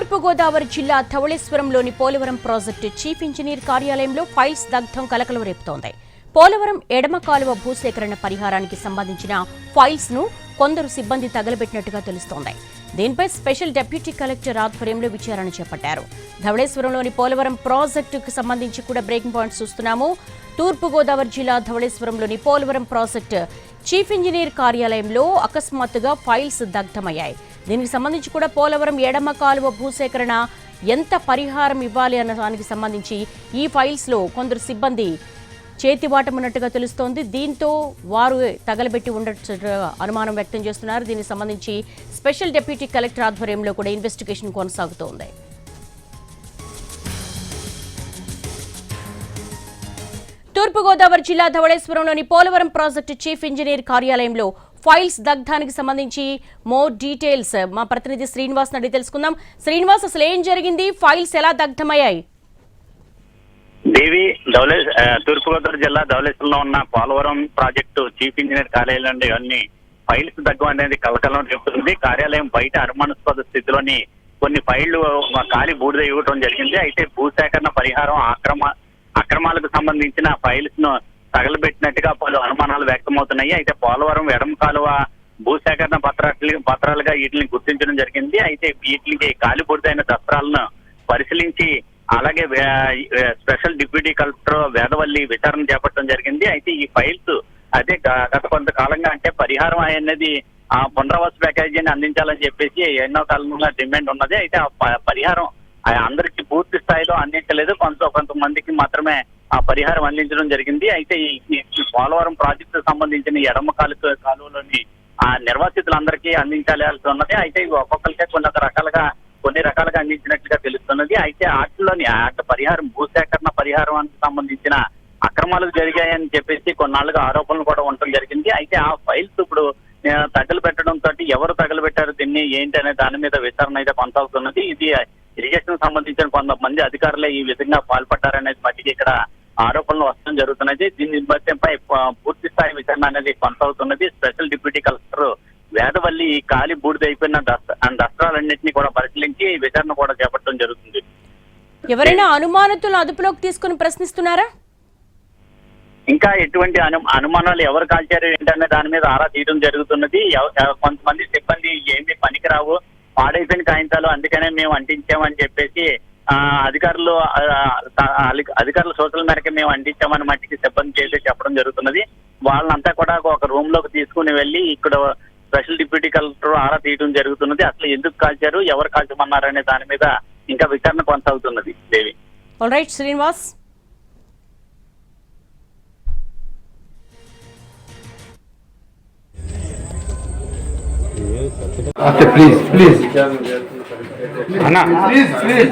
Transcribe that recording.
తూర్పుగోదావరి జిల్లా ధవళేశ్వరంలోని Polavaram project chief engineer కార్యాలయంలో ఫైల్స్ దగ్ధం కలకలం రేపుతోంది. పోలవరం ఎడమ కాలువ భూసేకరణ పరిహారానికి సంబంధించిన ఫైల్స్ను కొందరు సిబ్బంది తగలబెట్టినట్టుగా తెలుస్తోంది. దీనిపై స్పెషల్ డిప్యూటీ కలెక్టర్ ఆధ్వర్యంలో విచారణ చేపట్టారు. ధవళేశ్వరంలోని పోలవరం ప్రాజెక్టుకు సంబంధించి కూడా బ్రేకింగ్ పాయింట్స్ చూస్తున్నాము. తూర్పుగోదావరి జిల్లా ధవళేశ్వరంలోని పోలవరం ప్రాజెక్టు చీఫ్ ఇంజనీర్ కార్యాలయంలో అకస్మాత్తుగా ఫైల్స్ దగ్ధమయ్యాయి. దీనికి సంబంధించి కూడా పోలవరం ఎడమ కాలువ భూసేకరణ ఎంత పరిహారం ఇవ్వాలి అన్న దానికి సంబంధించి ఈ ఫైల్స్లో కొందరు సిబ్బంది చేతివాటమున్నట్టుగా తెలుస్తోంది. దీంతో వారు తగలబెట్టి ఉండగా అనుమానం వ్యక్తం చేస్తున్నారు. దీనికి సంబంధించి స్పెషల్ డిప్యూటీ కలెక్టర్ ఆధ్వర్యంలో కూడా ఇన్వెస్టిగేషన్ కొనసాగుతోంది. తూర్పుగోదావరి జిల్లా ధవళేశ్వరంలోని పోలవరం ప్రాజెక్టు చీఫ్ ఇంజనీర్ కార్యాలయంలో ఫైల్స్ దగ్ధానికి సంబంధించి మోర్ డీటెయిల్స్ మా ప్రతినిధి శ్రీనివాస్ అడిగి తెలుసుకుందాం. శ్రీనివాస్ అసలు ఏం జరిగింది? ఫైల్స్ ఎలా దగ్ధమయ్యాయి? దేవి ధవలే తూర్పుగోదావరి జిల్లా ధవళేశ్వరంలో ఉన్న పోలవరం ప్రాజెక్టు చీఫ్ ఇంజనీర్ కార్యాలయం నుండి అన్ని ఫైల్స్ దగ్గు అనేది కలకలం రేపుతుంది. కార్యాలయం బయట అనుమానాస్పద స్థితిలోని కొన్ని ఫైళ్ళు ఖాళీ బూడిద ఇవ్వటం జరిగింది. అయితే భూసేకరణ పరిహారం ఆక్రమ అక్రమాలకు సంబంధించిన ఫైల్స్ను తగలబెట్టినట్టుగా పలు అనుమానాలు వ్యక్తమవుతున్నాయి. అయితే పోలవరం ఎడమ కాలువ భూసేకరణ పత్రాలు పత్రాలుగా వీటిని గుర్తించడం జరిగింది. అయితే వీటికి ఖాళీ బూడిదైన దస్త్రాలను పరిశీలించి అలాగే స్పెషల్ డిప్యూటీ కలెక్టర్ వేదవల్లి విచారణ చేపట్టడం జరిగింది. అయితే ఈ ఫైల్స్ అదే గత కొంతకాలంగా అంటే పరిహారం అనేది ఆ పునరావాస ప్యాకేజీని అందించాలని చెప్పేసి ఎన్నో కాలంగా డిమాండ్ ఉన్నది. అయితే ఆ ప- పరిహారం అందరికీ పూర్తి స్థాయిలో అందించలేదు. కొంత కొంతమందికి మాత్రమే ఆ పరిహారం అందించడం జరిగింది. అయితే ఈ పోలవరం ప్రాజెక్టు సంబంధించిన ఎడమ కాలు కాలువలోని ఆ నిర్వాసితులందరికీ అందించాల్సి ఉన్నది. అయితే ఇవి ఒక్కొక్కరికే కొన్ని రకాలుగా కొన్ని రకాలుగా అందించినట్లుగా తెలుస్తున్నది. అయితే వాటిలోని ఆట పరిహారం భూసేకరణ పరిహారానికి సంబంధించిన అక్రమాలు జరిగాయని చెప్పేసి కొన్నాళ్ళుగా ఆరోపణలు కూడా ఉండటం జరిగింది. అయితే ఆ ఫైల్స్ ఇప్పుడు తగలు పెట్టడం తోటి ఎవరు తగలు పెట్టారు దీన్ని ఏంటి అనే దాని మీద విచారణ అయితే కొనసాగుతున్నది. ఇది ఇరిగేషన్ సంబంధించిన కొంతమంది అధికారులే ఈ విధంగా పాల్పడ్డారనేది మట్టికి ఇక్కడ ఆరోపణలు వస్తడం జరుగుతున్నది. దీని నేపథ్యంపై పూర్తి స్థాయి విచారణ అనేది కొనసాగుతున్నది. స్పెషల్ డిప్యూటీ కలెక్టర్ వేదవల్లి ఈ ఖాళీ బూడిద అయిపోయిన దస్త్రాలన్నింటినీ కూడా పరిశీలించి విచారణ కూడా చేపట్టడం జరుగుతుంది. ఎవరైనా అనుమానితులను అదుపులోకి తీసుకుని ప్రశ్నిస్తున్నారా? ఇంకా ఎటువంటి అను అనుమానాలు ఎవరు కాల్చారు ఏంటనే దాని మీద ఆరా తీయడం జరుగుతున్నది. కొంతమంది సిబ్బంది ఏమి పనికిరావు. పాడైపోయిన కాగితాలు అందుకనే మేము అంటించామని చెప్పేసి అధికారులు అధికారుల సూచనల మేరకు మేము అంటించామని మట్టికి సిబ్బంది చేసి చెప్పడం జరుగుతున్నది. వాళ్ళంతా కూడా ఒక రూమ్లోకి తీసుకుని వెళ్ళి ఇక్కడ స్పెషల్ డిప్యూటీ కలెక్టర్ ఆరా తీయడం జరుగుతున్నది. అసలు ఎందుకు కాల్చారు? ఎవరు కాల్చమన్నారు అనే దాని మీద ఇంకా విచారణ కొనసాగుతున్నది Devi. Right Srinivas please please అన్నా ప్లీజ్ ప్లీజ్